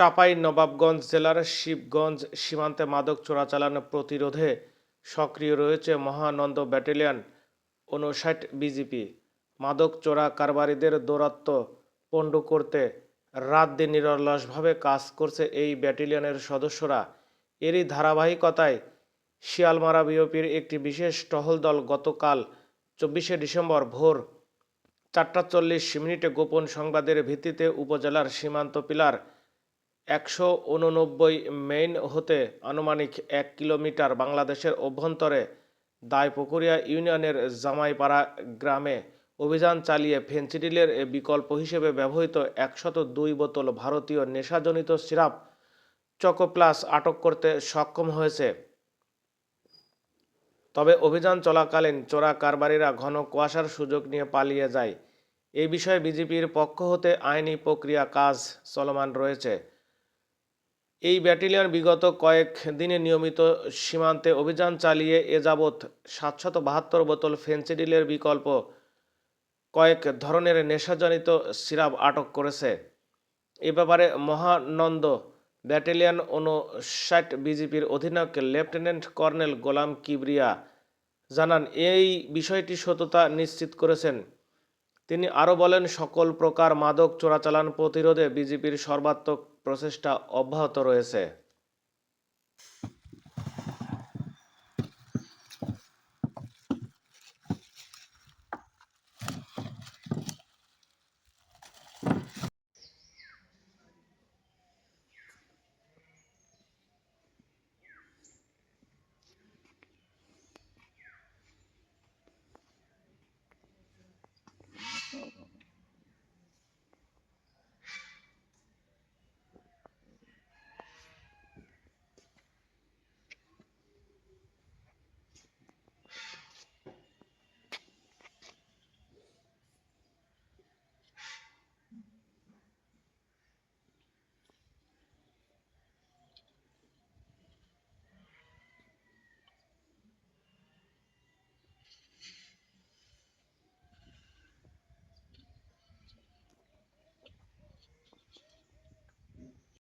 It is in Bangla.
চাঁপাই নবাবগঞ্জ জেলার শিবগঞ্জ সীমান্তে মাদক চোরাচালান প্রতিরোধে সক্রিয় রয়েছে মহানন্দ ব্যাটালিয়ন উনষাট বিজিপি। মাদক চোরা কারবারিদের দৌরাত্ম পণ্ড করতে রাত দিন নিরলসভাবে কাজ করছে এই ব্যাটালিয়নের সদস্যরা। এরই ধারাবাহিকতায় শিয়ালমারা বিওপির একটি বিশেষ টহল দল গতকাল চব্বিশে ডিসেম্বর ভোর চারটা চল্লিশ মিনিটে গোপন সংবাদের ভিত্তিতে উপজেলার সীমান্ত পিলার একশো উননব্বই মেইন হতে আনুমানিক এক কিলোমিটার বাংলাদেশের অভ্যন্তরে দায়পুকুরিয়া ইউনিয়নের জামাইপাড়া গ্রামে অভিযান চালিয়ে ফেন্সিডিলের বিকল্প হিসেবে ব্যবহৃত একশত দুই বোতল ভারতীয় নেশাজনিত সিরাপ চকোপ্লাস আটক করতে সক্ষম হয়েছে। তবে অভিযান চলাকালীন চোরা কারবারিরা ঘন কুয়াশার সুযোগ নিয়ে পালিয়ে যায়। এই বিষয়ে বিজেপির পক্ষ হতে আইনি প্রক্রিয়া কাজ চলমান রয়েছে। এই ব্যাটালিয়ন বিগত কয়েক দিনে নিয়মিত সীমান্তে অভিযান চালিয়ে এ যাবৎ সাতশত বাহাত্তর বোতল ফেন্সিডিলের বিকল্প কয়েক ধরনের নেশাজনিত সিরাপ আটক করেছে। এ ব্যাপারে মহানন্দ ব্যাটালিয়ন উনষাট বিজিপির অধিনায়ক লেফটেন্যান্ট কর্নেল গোলাম কিবরিয়া জানান, এই বিষয়টি সততা নিশ্চিত করেছেন। তিনি আরও বলেন সকল প্রকার মাদক চোরাচালান প্রতিরোধে বিজেপির সর্বাত্মক প্রচেষ্টা অব্যাহত রয়েছে।